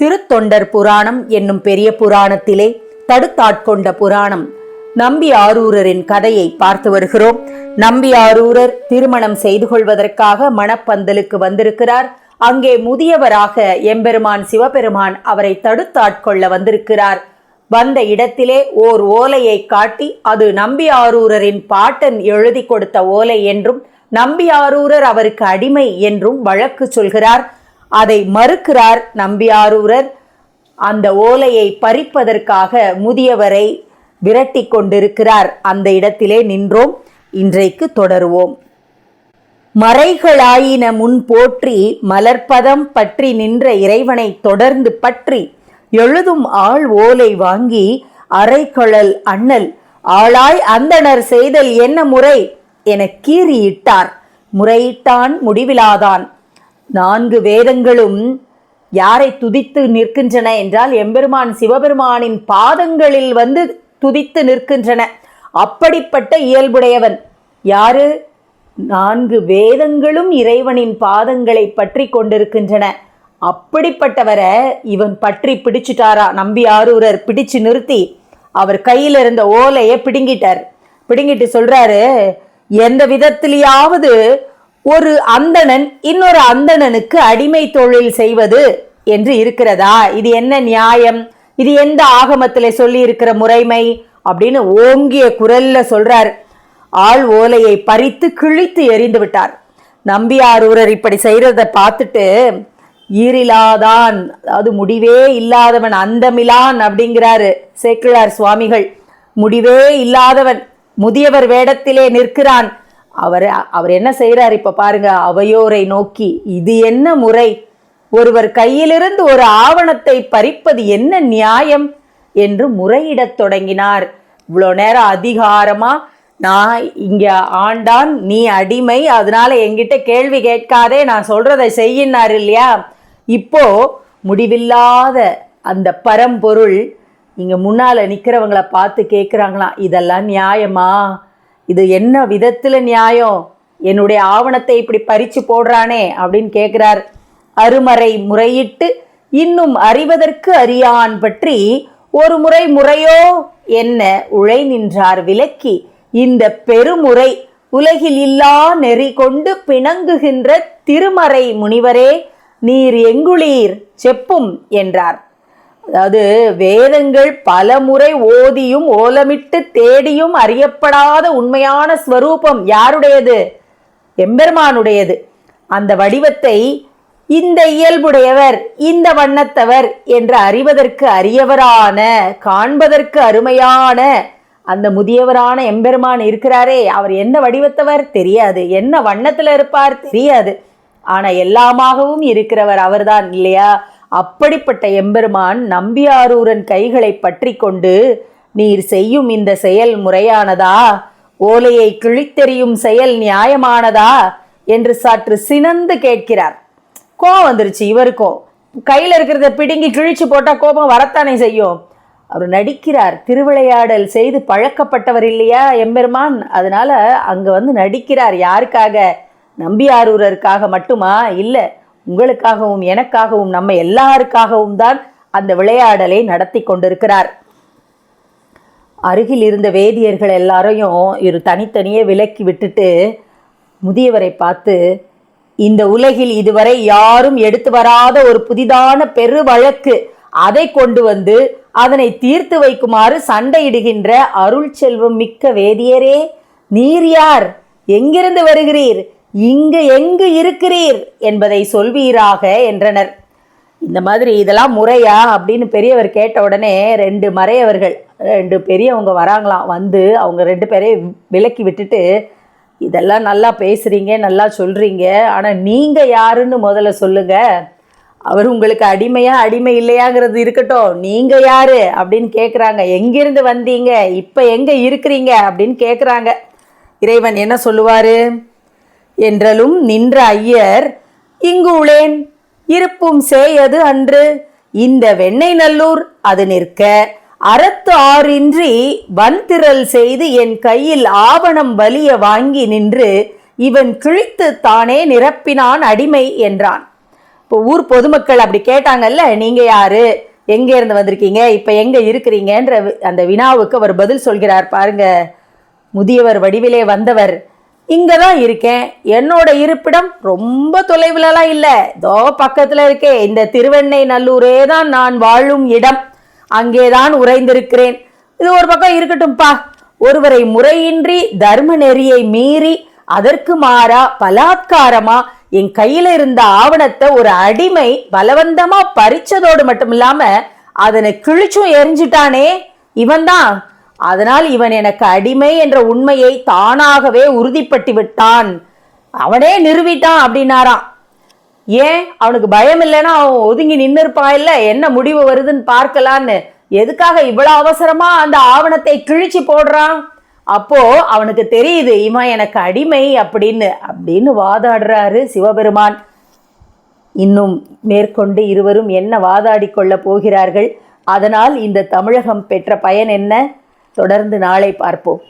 திருத்தொண்டர் புராணம் என்னும் பெரிய புராணத்திலே தடுத்தாட்கொண்ட புராணம். நம்பி ஆரூரரின் கதையை பார்த்து வருகிறோம். நம்பி ஆரூரர் திருமணம் செய்து கொள்வதற்காக மணப்பந்தலுக்கு வந்திருக்கிறார். அங்கே முதியவராக எம்பெருமான் சிவபெருமான் அவரை தடுத்தாட்கொள்ள வந்திருக்கிறார். வந்த இடத்திலே ஓர் ஓலையை காட்டி அது நம்பி ஆரூரரின் பாட்டன் எழுதி கொடுத்த ஓலை என்றும் நம்பி ஆரூரர் அவருக்கு அடிமை என்றும் வழக்கு சொல்கிறார். அதை மறுக்கிறார் நம்பியாரூரர். அந்த ஓலையை பறிப்பதற்காக முதியவரை விரட்டி கொண்டிருக்கிறார். அந்த இடத்திலே நின்றோம். இன்றைக்கு தொடருவோம். மறைகளாயின முன் போற்றி மலர்ப்பதம் பற்றி நின்ற இறைவனை தொடர்ந்து பற்றி எழுதும் ஆள் ஓலை வாங்கி அரைக்கழல் அண்ணல் ஆளாய் அந்தணர் செய்தல் என்ன முறை? என கீறியிட்டார். முறையிட்டான் முடிவிலாதான். நான்கு வேதங்களும் யாரை துதித்து நிற்கின்றன என்றால் எம்பெருமான் சிவபெருமானின் பாதங்களில் வந்து துதித்து நிற்கின்றன. அப்படிப்பட்ட இயல்புடையவன். யாரு? நான்கு வேதங்களும் இறைவனின் பாதங்களை பற்றி கொண்டிருக்கின்றன. அப்படிப்பட்டவரை இவன் பற்றி பிடிச்சிட்டாரா? நம்பி ஆரூரர் பிடிச்சு நிறுத்தி அவர் கையில் இருந்த ஓலையை பிடுங்கிட்டார். பிடுங்கிட்டு சொல்றாரு எந்த விதத்திலேயாவது ஒரு அந்தணன் இன்னொரு அந்தணனுக்கு அடிமை தொழில் செய்வது என்று இருக்கிறதா? இது என்ன நியாயம்? இது எந்த ஆகமத்தில் சொல்லி இருக்கிற முறைமை? அப்படின்னு ஓங்கிய குரல்ல சொல்றார். ஆள் ஓலையை பறித்து கிழித்து எறிந்து விட்டார். நம்பியாரூரர் இப்படி செய்கிறத பார்த்துட்டு ஈரிலாதான் அதாவது முடிவே இல்லாதவன் அந்தமிலான் அப்படிங்கிறாரு சேக்கிழார் சுவாமிகள். முடிவே இல்லாதவன் முதியவர் வேடத்திலே நிற்கிறான். அவர் அவர் என்ன செய்கிறார் இப்போ பாருங்க அவையோரை நோக்கி இது என்ன முறை? ஒருவர் கையிலிருந்து ஒரு ஆவணத்தை பறிப்பது என்ன நியாயம்? என்று முறையிடத் தொடங்கினார். இவ்வளோ நேரம் அதிகாரமா? நான் இங்கே ஆண்டான் நீ அடிமை அதனால என்கிட்ட கேள்வி கேட்காதே நான் சொல்கிறத செய்யினார் இல்லையா? இப்போ முடிவில்லாத அந்த பரம்பொருள் இங்கே முன்னால் நிற்கிறவங்கள பார்த்து கேட்குறாங்களாம் இதெல்லாம் நியாயமா? இது என்ன விதத்தில் நியாயம்? என்னுடைய ஆவணத்தை இப்படி பறிச்சு போடுறானே அப்படின்னு கேட்குறார் அருமறை முறையிட்டு இன்னும் அறிவதற்கு அறியான் பற்றி ஒரு முறை முறையோ என்ன உழை நின்றார் விலக்கி. இந்த பெருமுறை உலகில் இல்லா நெறி கொண்டு பிணங்குகின்ற திருமறை முனிவரே நீர் எங்குளீர்? செப்பும் என்றார். அதாவது வேதங்கள் பல முறை ஓதியும் ஓலமிட்டு தேடியும் அறியப்படாத உண்மையான ஸ்வரூபம் யாருடையது? எம்பெருமானுடையது. அந்த வடிவத்தை இந்த இயல்புடையவர் இந்த வண்ணத்தவர் என்று அறிவதற்கு அரியவரான காண்பதற்கு அருமையான அந்த முதியவரான எம்பெருமான் இருக்கிறாரே. அவர் என்ன வடிவத்தவர்? தெரியாது. என்ன வண்ணத்தில் இருப்பார்? தெரியாது. ஆனால் எல்லாமாகவும் இருக்கிறவர் அவர்தான் இல்லையா? அப்படிப்பட்ட எம்பெருமான் நம்பியாரூரன் கைகளை பற்றி கொண்டு நீர் செய்யும் இந்த செயல் முறையானதா? ஓலையை கிழித்தெறியும் செயல் நியாயமானதா? என்று சற்று சினந்து கேட்கிறார். கோபம் வந்துருச்சு இவருக்கும் கையில் இருக்கிறத பிடுங்கி கிழிச்சு போட்டால் கோபம் வரத்தானே செய்யும்? அவர் நடிக்கிறார். திருவிளையாடல் செய்து பழக்கப்பட்டவர் இல்லையா எம்பெருமான்? அதனால அங்கே வந்து நடிக்கிறார். யாருக்காக? நம்பியாரூரருக்காக மட்டுமா? இல்லை உங்களுக்காகவும் எனக்காகவும் நம்ம எல்லாருக்காகவும் தான் அந்த விளையாடலை நடத்தி கொண்டிருக்கிறார். அருகில் இருந்த வேதியர்கள் எல்லாரையும் இரு தனித்தனியே விலக்கி விட்டுட்டு முதியவரை பார்த்து இந்த உலகில் இதுவரை யாரும் எடுத்து வராத ஒரு புதிதான பெரு வழக்கு அதை கொண்டு வந்து அதனை தீர்த்து வைக்குமாறு சண்டையிடுகின்ற அருள் செல்வம் மிக்க வேதியரே நீர் யார்? எங்கிருந்து வருகிறீர்? இங்கு எங்கு இருக்கிறீர் என்பதை சொல்வீராக என்றனர். இந்த மாதிரி இதெல்லாம் முறையா அப்படின்னு பெரியவர் கேட்ட உடனே ரெண்டு மறையவர்கள் ரெண்டு பெரியவங்க வராங்களாம். வந்து அவங்க ரெண்டு பேரையும் விலக்கி விட்டுட்டு இதெல்லாம் நல்லா பேசுகிறீங்க நல்லா சொல்கிறீங்க ஆனால் நீங்கள் யாருன்னு முதல்ல சொல்லுங்கள் அவர் உங்களுக்கு அடிமையா அடிமை இல்லையாங்கிறது இருக்கட்டும். நீங்கள் யார்? அப்படின்னு கேட்குறாங்க எங்கிருந்து வந்தீங்க? இப்போ எங்கே இருக்கிறீங்க? அப்படின்னு கேட்குறாங்க இறைவன் என்ன சொல்லுவார்? என்றலும் நின்ற ஐயர் இங்கு உளேன் இருப்பும் சேயது அன்று. இந்த வெண்ணெய் நல்லூர் அது நிற்க. அறத்து ஆறின்றி வன்திரல் செய்து என் கையில் ஆவணம் வலிய வாங்கி நின்று இவன் கிழித்து தானே நிரப்பினான் அடிமை என்றான். இப்போ ஊர் பொதுமக்கள் அப்படி கேட்டாங்கல்ல நீங்க யாரு? எங்க இருந்து வந்திருக்கீங்க? இப்ப எங்க இருக்கிறீங்கன்ற அந்த வினாவுக்கு அவர் பதில் சொல்கிறார் பாருங்க. முதியவர் வடிவிலே வந்தவர். இங்கே தான் இருக்கேன். என்னோட இருப்பிடம் ரொம்ப தொலைவிலலாம் இல்லை. தோ பக்கத்தில் இருக்கே இந்த திருவெண்ணை நல்லூரே தான் நான் வாழும் இடம். அங்கே தான் உறைந்திருக்கிறேன். இது ஒரு பக்கம் இருக்கட்டும்பா. ஒருவரை முறையின்றி தர்ம நெறியை மீறி அதற்கு மாறா பலாத்காரமா என் கையில இருந்த ஆவணத்தை ஒரு அடிமை பலவந்தமா பறிச்சதோடு மட்டும் இல்லாம அதனை கிழிச்சும் எரிஞ்சிட்டானே. இவன்தான் அதனால் இவன் எனக்கு அடிமை என்ற உண்மையை தானாகவே உறுதிப்பட்டு விட்டான். அவனே நிறுவிட்டான் அப்படின்னாராம். ஏன்? அவனுக்கு பயம் இல்லைன்னா அவன் ஒதுங்கி நின்று இருப்பான் இல்லை? என்ன முடிவு வருதுன்னு பார்க்கலான்னு. எதுக்காக இவ்வளோ அவசரமாக அந்த ஆவணத்தை கிழிச்சு போடுறான்? அப்போ அவனுக்கு தெரியுது இவன் எனக்கு அடிமை அப்படின்னு. அப்படின்னு வாதாடுறாரு சிவபெருமான். இன்னும் மேற்கொண்டு இருவரும் என்ன வாதாடி கொள்ளப் போகிறார்கள்? அதனால் இந்த தமிழகம் பெற்ற பயன் என்ன? தொடர்ந்து நாளை பார்ப்போம்.